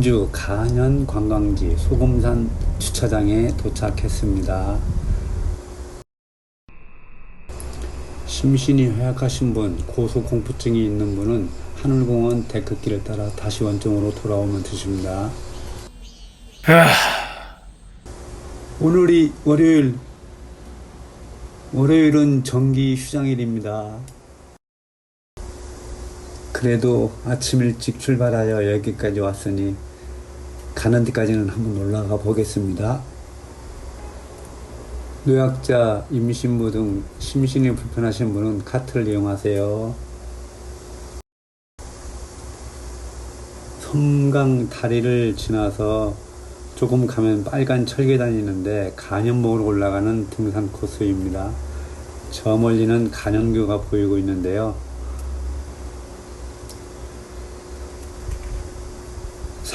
원주 간현 관광지 소금산 주차장에 도착했습니다. 심신이 허약하신 분, 고소공포증이 있는 분은 하늘공원 데크길을 따라 다시 원점으로 돌아오면 되십니다. 오늘이 월요일, 월요일은 정기 휴장일입니다. 그래도 아침 일찍 출발하여 여기까지 왔으니 가는 데까지는 한번 올라가 보겠습니다. 노약자, 임신부 등 심신이 불편하신 분은 카트를 이용하세요. 섬강 다리를 지나서 조금 가면 빨간 철계단이 있는데 간현목으로 올라가는 등산 코스입니다. 저 멀리는 간현교가 보이고 있는데요.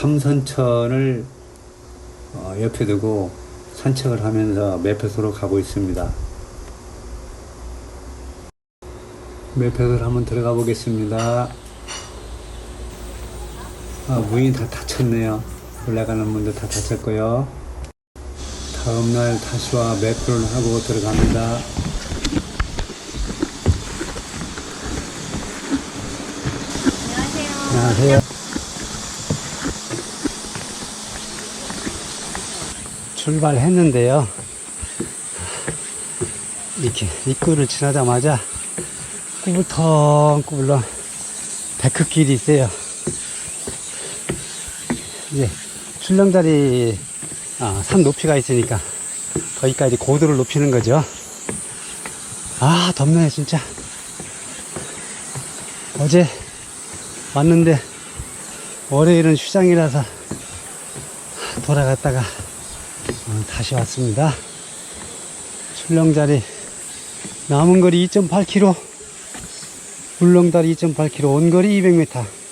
삼선천을 어, 옆에 두고 산책을 하면서 매표소로 가고 있습니다. 매표소를 한번 들어가 보겠습니다. 아, 문이 다 닫혔네요. 올라가는 문도 다 닫혔고요. 다음날 다시 와 매표를 하고 들어갑니다. 안녕하세요. 출발했는데요. 이렇게 입구를 지나자마자 꾸불텅꾸불렁 데크길이 있어요. 이제 출렁다리 아, 산 높이가 있으니까 거기까지 고도를 높이는 거죠. 아 덥네요 진짜. 어제 왔는데 월요일은 휴장이라서 돌아갔다가 어, 다시 왔습니다. 출렁다리 남은 거리 2.8km, 울렁다리 2.8km, 온 거리 200m.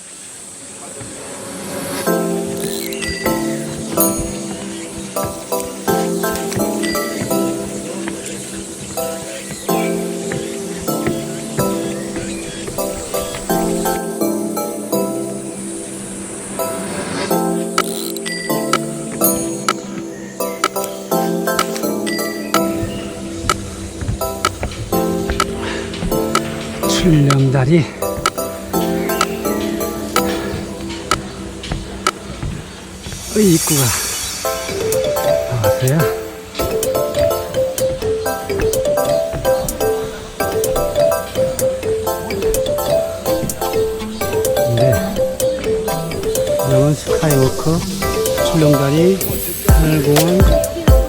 출렁다리 의 입구가 나왔어요. 네. 여건 스카이워크, 출렁다리, 하늘공원,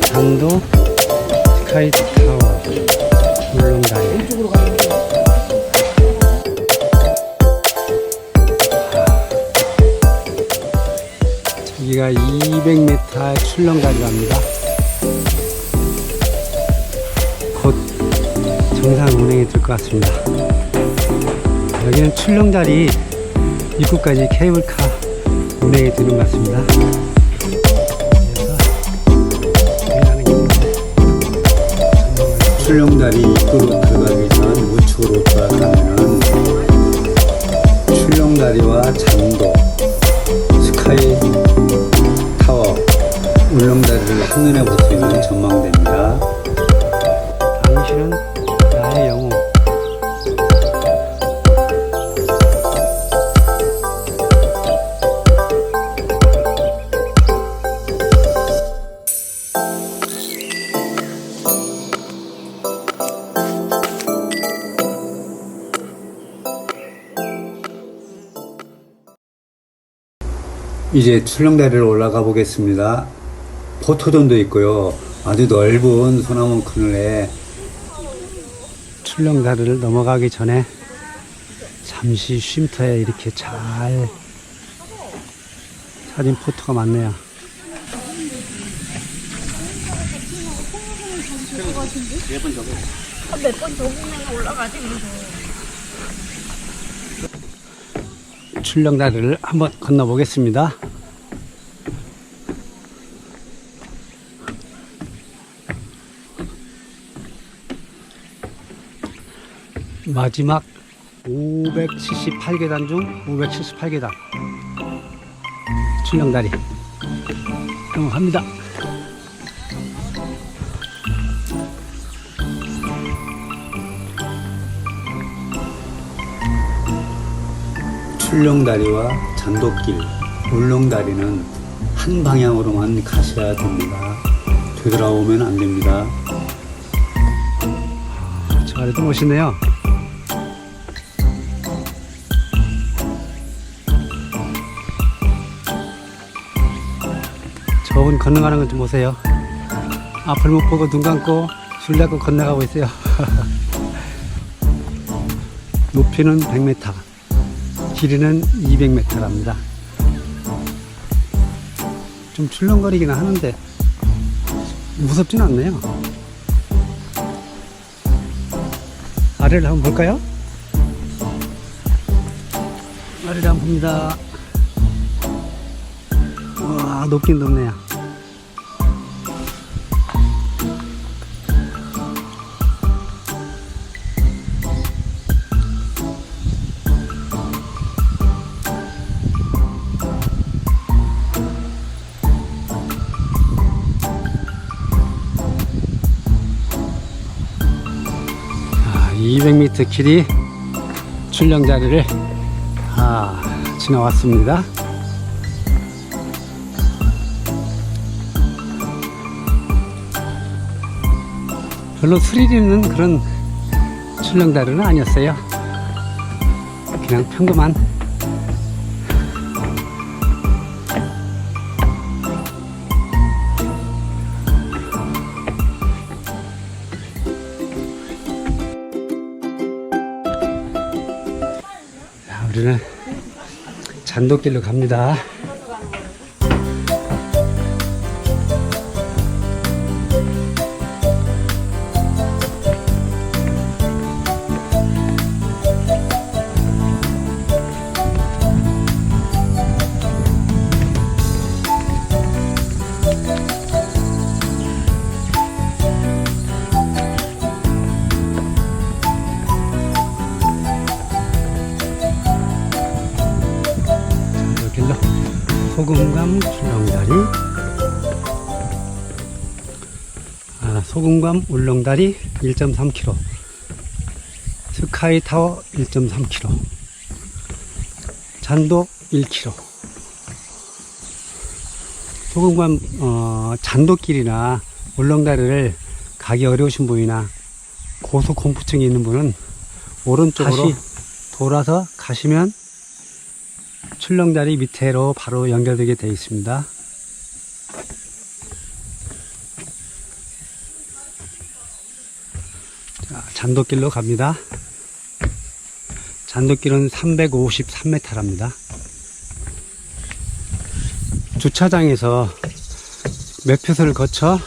장도, 스카이타워, 울렁다리. 여기가 200m 출렁다리랍니다. 곧 정상 운행이 될 것 같습니다. 여기는 출렁다리 입구까지 케이블카 운행이 되는 것 같습니다. 출렁다리 입구로 들어가기 전 우측으로 돌아가면은 출렁다리와 장도 스카이 울릉다리를 한눈에 볼수 있는 전망대입니다. 당신은 나의 영웅. 이제 출렁다리를 올라가 보겠습니다. 포토존도 있고요. 아주 넓은 소나무 그늘에 출렁다리를 넘어가기 전에 잠시 쉼터에 이렇게 잘 사진 포토가 많네요. 출렁다리를 한번 건너보겠습니다. 마지막 578계단 중 578계단 출렁다리 넘어갑니다. 출렁다리와 잔도길, 울렁다리는 한 방향으로만 가셔야 됩니다. 되돌아오면 안 됩니다. 아, 저 아래도 멋있네요. 저분 건너가는 것좀 보세요. 앞을 못 보고 눈 감고 줄 잡고 건너가고 있어요. 높이는 100m. 길이는 200m랍니다. 좀 출렁거리기는 하는데 무섭진 않네요. 아래를 한번 볼까요? 아래를 한번 봅니다. 와, 높긴 높네요. 200m 길이 출렁 자리를 아, 지나왔습니다. 별로 스릴 있는 그런 출렁다리는 아니었어요. 그냥 평범한 잔도길로 갑니다. 아, 소금감 울렁다리 1.3km 스카이 타워 1.3km 잔도 1km 소금감 어, 잔도길이나 울렁다리를 가기 어려우신 분이나 고소공포증이 있는 분은 오른쪽으로 돌아서 가시면 출렁다리 밑으로 바로 연결되게 되어 있습니다. 잔도길로 갑니다. 잔도길은 353m랍니다. 주차장에서 매표소를 거쳐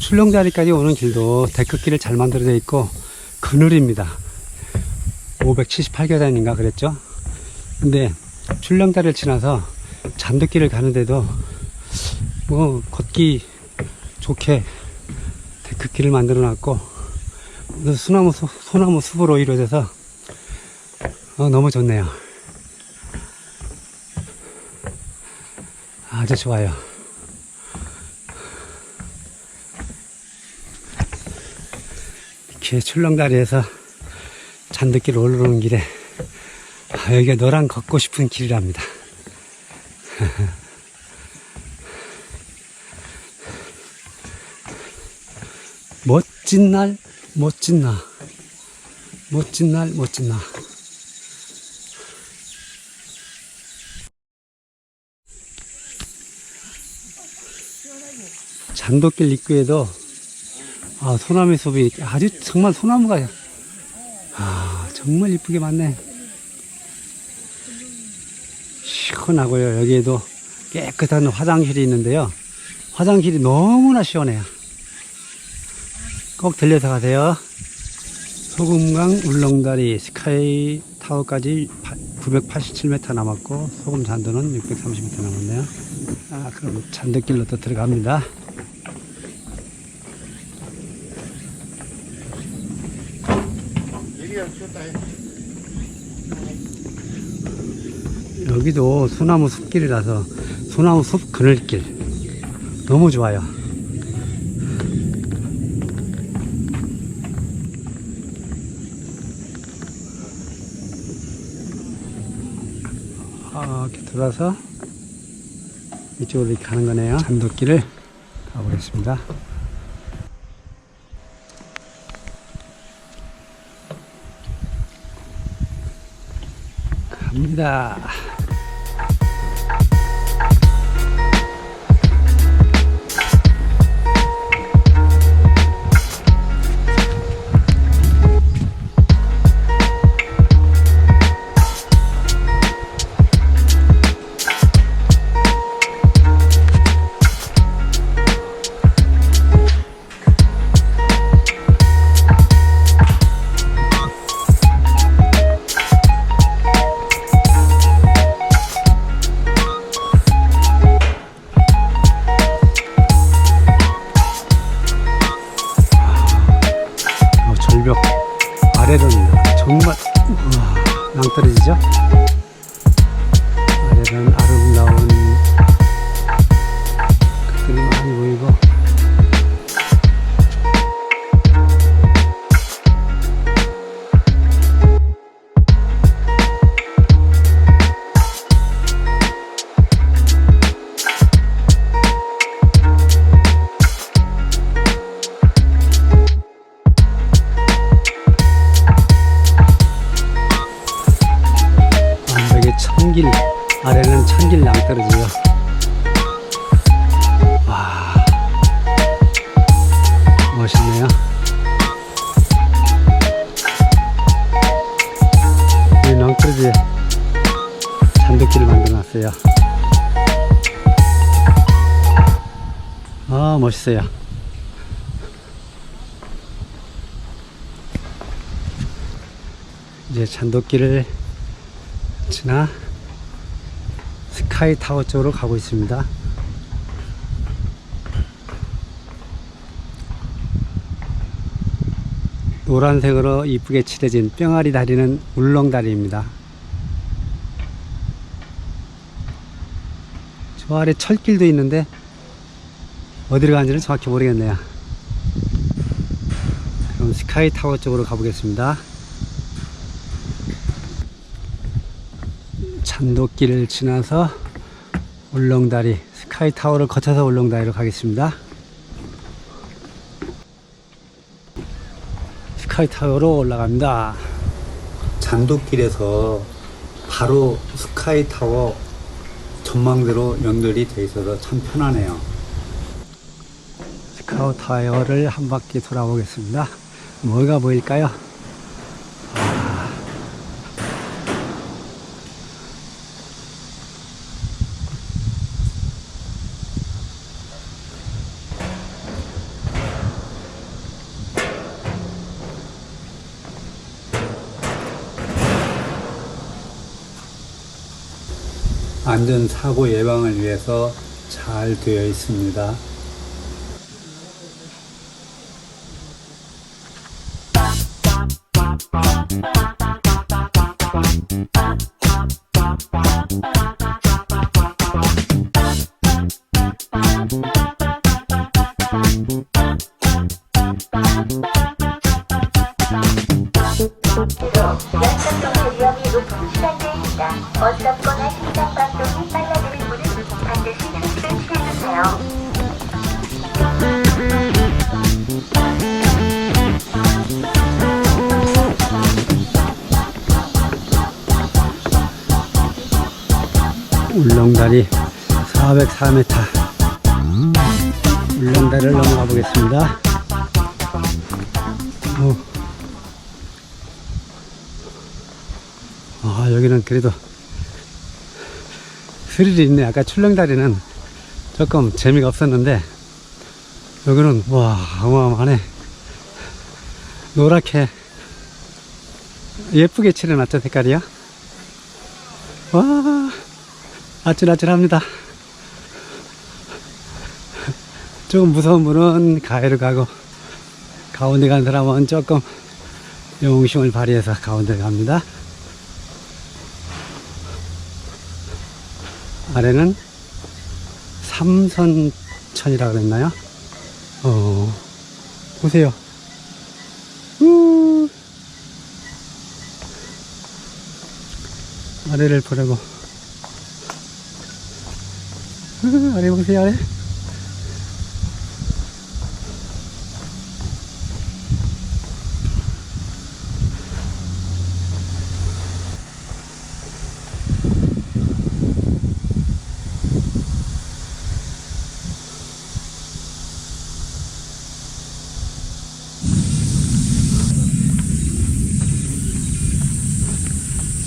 출렁다리까지 오는 길도 데크길을 잘 만들어져 있고 그늘입니다. 578계단인가 그랬죠? 근데 출렁다리를 지나서 잔도길을 가는데도 뭐 걷기 좋게 데크길을 만들어 놨고 소나무 소, 소나무 숲으로 이루어져서 어, 너무 좋네요. 아주 좋아요. 이렇게 출렁다리에서 잔도길 올라오는 길에 아, 여기가 너랑 걷고 싶은 길이랍니다. 멋진 날, 멋진 나. 멋진 날, 멋진 나. 잔도길 입구에도 아, 소나무 숲이 아주 정말 소나무가 아, 정말 이쁘게 많네. 시원하고요. 여기에도 깨끗한 화장실이 있는데요. 화장실이 너무나 시원해요. 꼭 들려서 가세요. 소금강 울렁다리 스카이 타워까지 987m 남았고 소금 잔도는 630m 남았네요. 아, 그럼 잔도길로 또 들어갑니다. 여기도 소나무 숲길이라서 소나무 숲 그늘길 너무 좋아요. 돌아서 이쪽으로 이렇게 가는 거네요. 잔도길을 가보겠습니다. 갑니다. 멋있어요 이제 잔도길을 지나 스카이 타워 쪽으로 가고 있습니다. 노란색으로 이쁘게 칠해진 뿅아리 다리는 울렁다리입니다. 저 아래 철길도 있는데 어디로 가는지는 정확히 모르겠네요. 그럼 스카이 타워 쪽으로 가보겠습니다. 잔도길을 지나서 울렁다리 스카이 타워를 거쳐서 울렁다리로 가겠습니다. 스카이 타워로 올라갑니다. 잔도길에서 바로 스카이 타워 전망대로 연결이 돼 있어서 참 편하네요. 스카이 타워를 한 바퀴 돌아보겠습니다. 뭐가 보일까요? 안전 사고 예방을 위해서 잘 되어 있습니다. 울렁다리 404m 울렁다리를 넘어가 보겠습니다. 오. 아 여기는 그래도 스릴이 있네. 아까 출렁다리는 조금 재미가 없었는데, 여기는, 와, 어마어마하네. 노랗게, 예쁘게 칠해놨죠, 색깔이요? 와, 아찔아찔합니다. 조금 무서운 분은 가해를 가고, 가운데 간 사람은 조금 용심을 발휘해서 가운데 갑니다. 아래는 삼선천이라고 그랬나요? 어, 보세요. 우, 아래를 보려고. 우, 아래 보세요, 아래.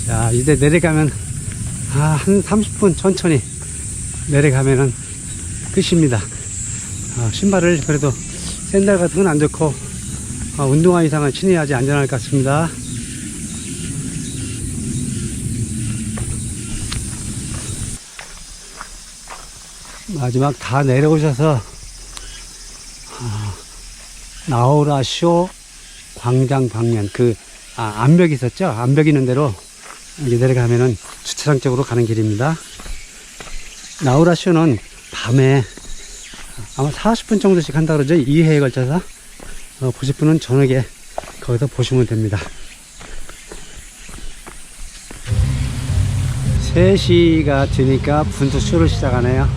자, 이제 내려가면, 아, 한 30분 천천히 내려가면은 끝입니다. 아, 신발을 그래도 샌들 같은 건 안 좋고, 아, 운동화 이상은 신어야지 안전할 것 같습니다. 마지막 다 내려오셔서, 아, 나오라쇼 광장 방면, 그, 아, 암벽 있었죠? 암벽 있는 대로 이제 내려가면은 주차장 쪽으로 가는 길입니다. 나우라 쇼는 밤에 아마 40분 정도씩 한다 그러죠. 2회에 걸쳐서. 어, 보실 분은 저녁에 거기서 보시면 됩니다. 3시가 되니까 분수 쇼를 시작하네요.